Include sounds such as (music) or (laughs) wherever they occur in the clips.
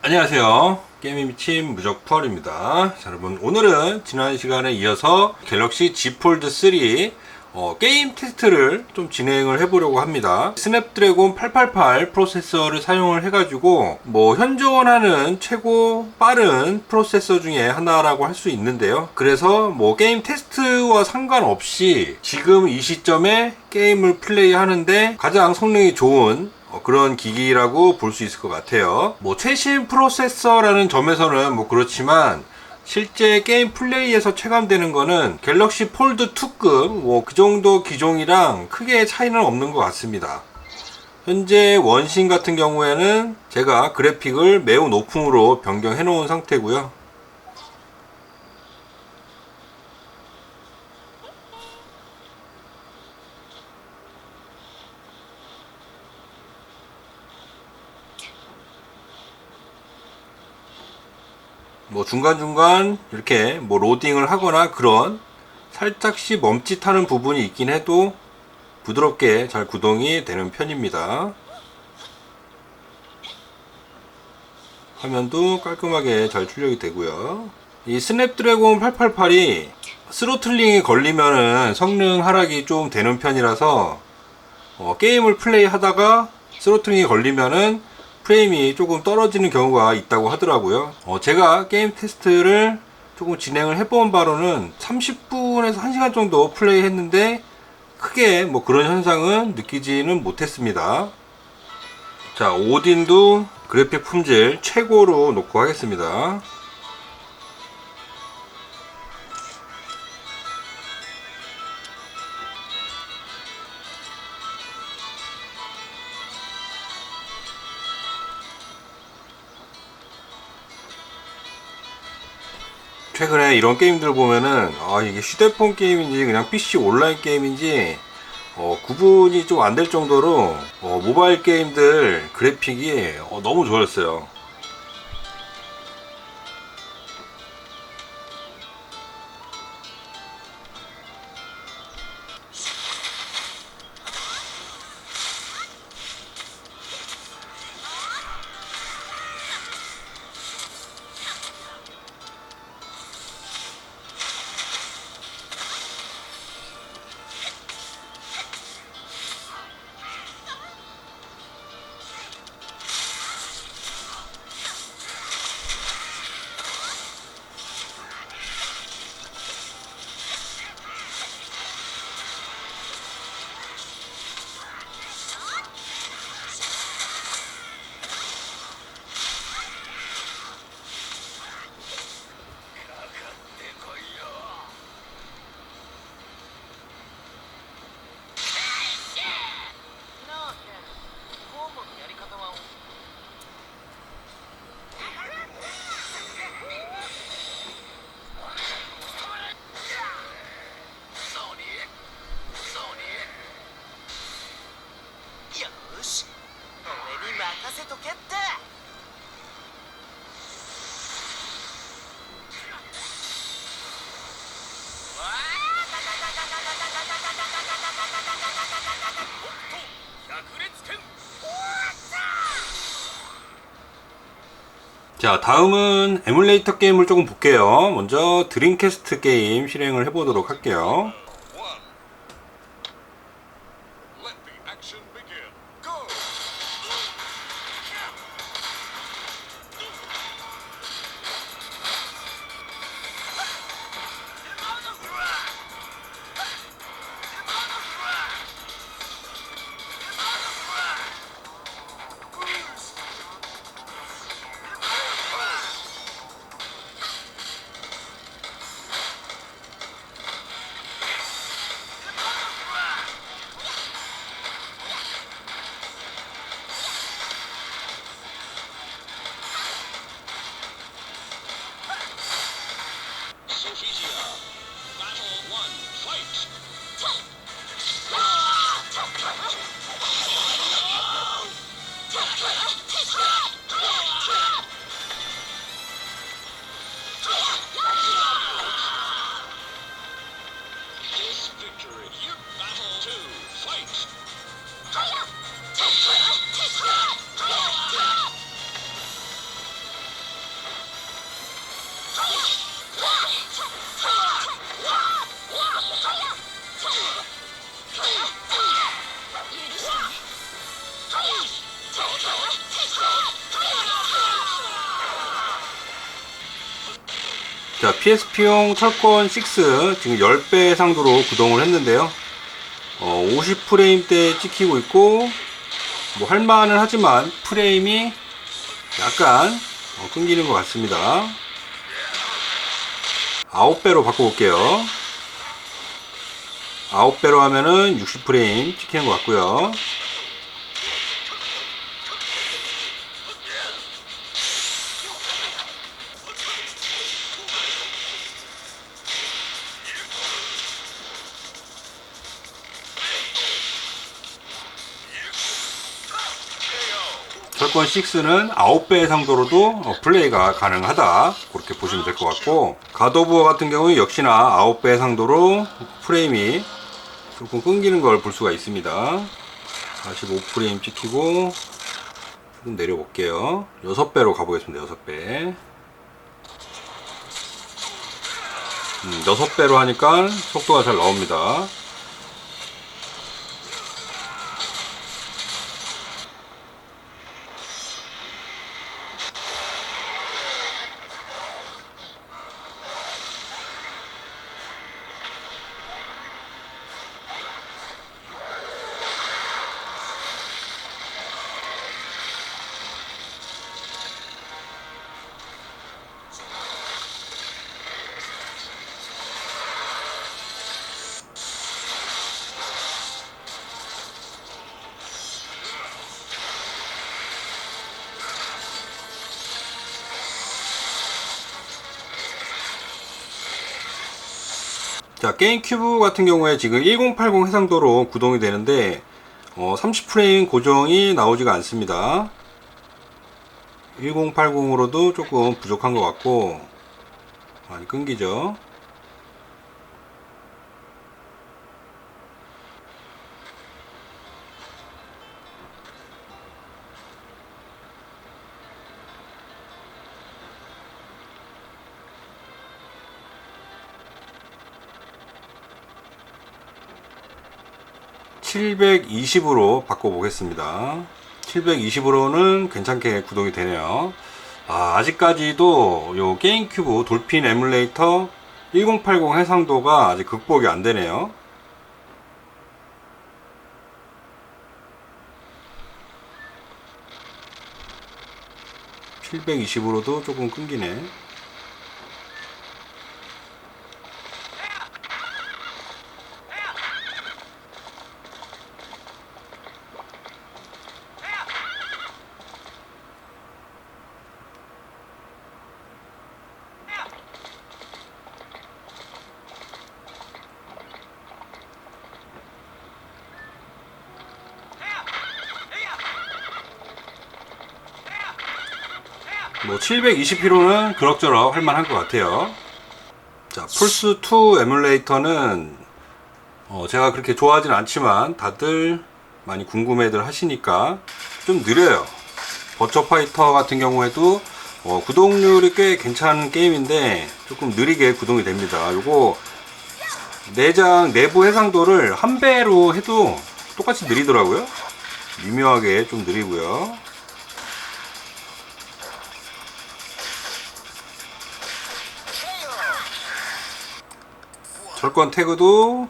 안녕하세요. 게임이 미친 무적 푸얼입니다. 자, 여러분 오늘은 지난 시간에 이어서 갤럭시 Z 폴드 3 어, 게임 테스트를 좀 진행을 해보려고 합니다. 스냅드래곤 888 프로세서를 사용을 해가지고 뭐 현존하는 최고 빠른 프로세서 중에 하나라고 할 수 있는데요. 그래서 뭐 게임 테스트와 상관없이 지금 이 시점에 게임을 플레이하는데 가장 성능이 좋은 어, 그런 기기라고 볼 수 있을 것 같아요. 뭐 최신 프로세서라는 점에서는 뭐 그렇지만 실제 게임 플레이에서 체감되는 거는 갤럭시 폴드 2급 뭐 그 정도 기종이랑 크게 차이는 없는 것 같습니다. 현재 원신 같은 경우에는 제가 그래픽을 매우 높음으로 변경해 놓은 상태고요. 뭐 중간중간 이렇게 뭐 로딩을 하거나 그런 살짝씩 멈칫하는 부분이 있긴 해도 부드럽게 잘 구동이 되는 편입니다. 화면도 깔끔하게 잘 출력이 되고요. 이 스냅드래곤 888이 스로틀링이 걸리면은 성능 하락이 좀 되는 편이라서 어, 게임을 플레이 하다가 스로틀링이 걸리면은 프레임이 조금 떨어지는 경우가 있다고 하더라고요. 어, 제가 게임 테스트를 조금 진행을 해본 바로는 30분에서 1시간 정도 플레이 했는데 크게 뭐 그런 현상은 느끼지는 못했습니다. 자, 오딘도 그래픽 품질 최고로 놓고 하겠습니다. 최근에 이런 게임들 보면은 아 이게 휴대폰 게임인지 그냥 PC 온라인 게임인지 어, 구분이 좀 안 될 정도로 어, 모바일 게임들 그래픽이 어, 너무 좋았어요. 요 俺に任せとけって百裂拳 자, 다음은 에뮬레이터 게임을 조금 볼게요. 먼저 드림캐스트 게임 실행을 해보도록 할게요. 자, PSP용 철권 6 지금 10배 상도로 구동을 했는데요. 어, 50프레임대 찍히고 있고, 뭐 할만은 하지만 프레임이 약간 어, 끊기는 것 같습니다. 9배로 바꿔볼게요. 9배로 하면은 60프레임 찍히는 것 같고요. 철권 6는 9배 상도로도 어, 플레이가 가능하다. 그렇게 보시면 될 것 같고 가도부어 같은 경우는 역시나 9배 상도로 프레임이 조금 끊기는 걸 볼 수가 있습니다. 45프레임 찍히고 조금 내려볼게요. 6배로 가보겠습니다 6배. 음, 6배로 하니까 속도가 잘 나옵니다 자, 게임 큐브 같은 경우에 지금 1080 해상도로 구동이 되는데 어, 30프레임 고정이 나오지가 않습니다. 1080으로도 조금 부족한 것 같고 많이 끊기죠. (720으로) 바꿔보겠습니다. (720으로는) 괜찮게 구동이 되네요. 아, 아직까지도 요 게임 큐브 돌핀 에뮬레이터 1080 해상도가 아직 극복이 안 되네요. (720으로도) 조금 끊기네 뭐 720km는 그럭저럭 할만한 것 같아요. 자, 플스2 에뮬레이터는 어, 제가 그렇게 좋아하진 않지만 다들 많이 궁금해들 하시니까 좀 느려요. 버처 파이터 같은 경우에도 어, 구동률이 꽤 괜찮은 게임인데 조금 느리게 구동이 됩니다. 요거 내장 내부 해상도를 한 배로 해도 똑같이 느리더라고요. 미묘하게 좀 느리고요. 철권 태그도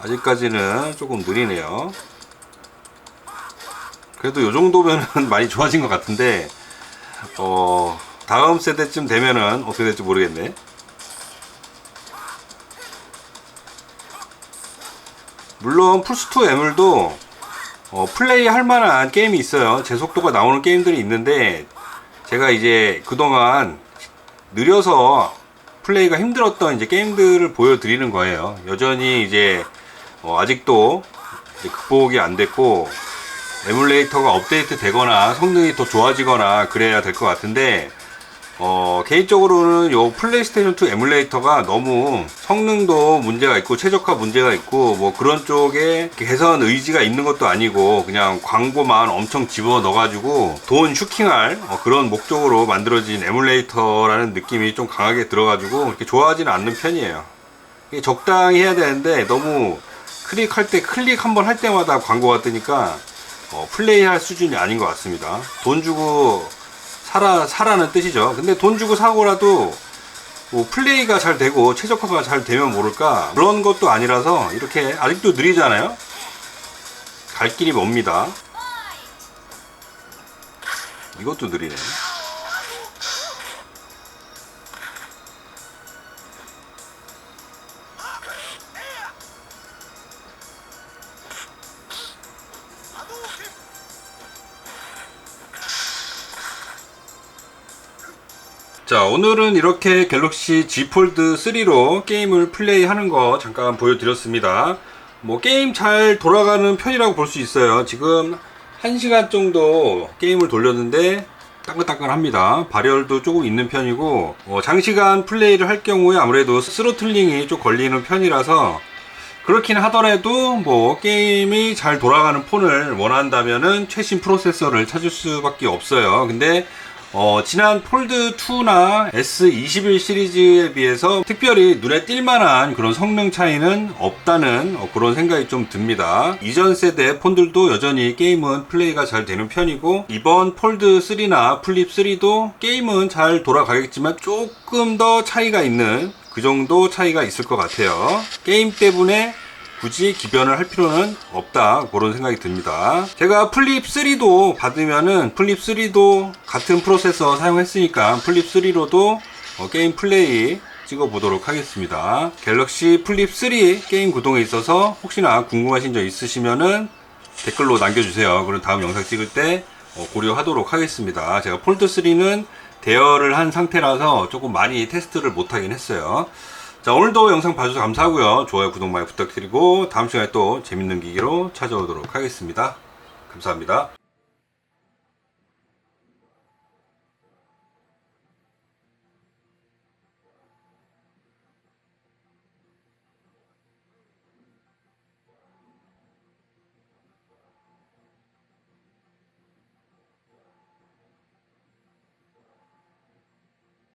아직까지는 조금 느리네요. 그래도 요 정도면은 (laughs) 많이 좋아진 것 같은데, 어, 다음 세대쯤 되면은 어떻게 될지 모르겠네. 물론 플스2 에물도 어, 플레이 할 만한 게임이 있어요. 제 속도가 나오는 게임들이 있는데, 제가 이제 그동안 느려서 플레이가 힘들었던 이제 게임들을 보여드리는 거예요. 여전히 이제 어, 아직도 이제 극복이 안 됐고 에뮬레이터가 업데이트 되거나 성능이 더 좋아지거나 그래야 될 것 같은데 어, 개인적으로는 요 플레이스테이션 2 에뮬레이터가 너무 성능도 문제가 있고 최적화 문제가 있고 뭐 그런 쪽에 개선 의지가 있는 것도 아니고 그냥 광고만 엄청 집어 넣어가지고 돈 슈킹할 어, 그런 목적으로 만들어진 에뮬레이터라는 느낌이 좀 강하게 들어가지고 그렇게 좋아하지는 않는 편이에요. 적당히 해야 되는데 너무 클릭할 때 클릭 한 번 할 때마다 광고가 뜨니까 어, 플레이할 수준이 아닌 것 같습니다. 돈 주고 사라 사라는 뜻이죠. 근데 돈 주고 사고라도 뭐 플레이가 잘 되고 최적화가 잘 되면 모를까 그런 것도 아니라서 이렇게 아직도 느리잖아요. 갈 길이 멉니다. 이것도 느리네. 자 오늘은 이렇게 갤럭시 Z 폴드 3로 게임을 플레이하는 거 잠깐 보여드렸습니다. 뭐 게임 잘 돌아가는 편이라고 볼 수 있어요. 지금 1시간 정도 게임을 돌렸는데 따끈따끈합니다. 발열도 조금 있는 편이고 어, 장시간 플레이를 할 경우에 아무래도 스로틀링이 좀 걸리는 편이라서 그렇긴 하더라도 뭐 게임이 잘 돌아가는 폰을 원한다면은 최신 프로세서를 찾을 수밖에 없어요. 근데 어, 지난 폴드 2나 S21 시리즈에 비해서 특별히 눈에 띌만한 그런 성능 차이는 없다는 어, 그런 생각이 좀 듭니다. 이전 세대 폰들도 여전히 게임은 플레이가 잘 되는 편이고 이번 폴드 3나 플립 3도 게임은 잘 돌아가겠지만 조금 더 차이가 있는 그 정도 차이가 있을 것 같아요. 게임 때문에 굳이 기변을 할 필요는 없다. 그런 생각이 듭니다. 제가 플립 3도 받으면은 플립 3도 같은 프로세서 사용했으니까 플립 3로도 어, 게임 플레이 찍어 보도록 하겠습니다. 갤럭시 플립 3 게임 구동에 있어서 혹시나 궁금하신 점 있으시면은 댓글로 남겨주세요. 그럼 다음 영상 찍을 때 어, 고려하도록 하겠습니다. 제가 폴드 3는 대여를 한 상태라서 조금 많이 테스트를 못하긴 했어요 자 오늘도 영상 봐주셔서 감사하고요. 좋아요 구독 많이 부탁드리고 다음 시간에 또 재밌는 기계로 찾아오도록 하겠습니다. 감사합니다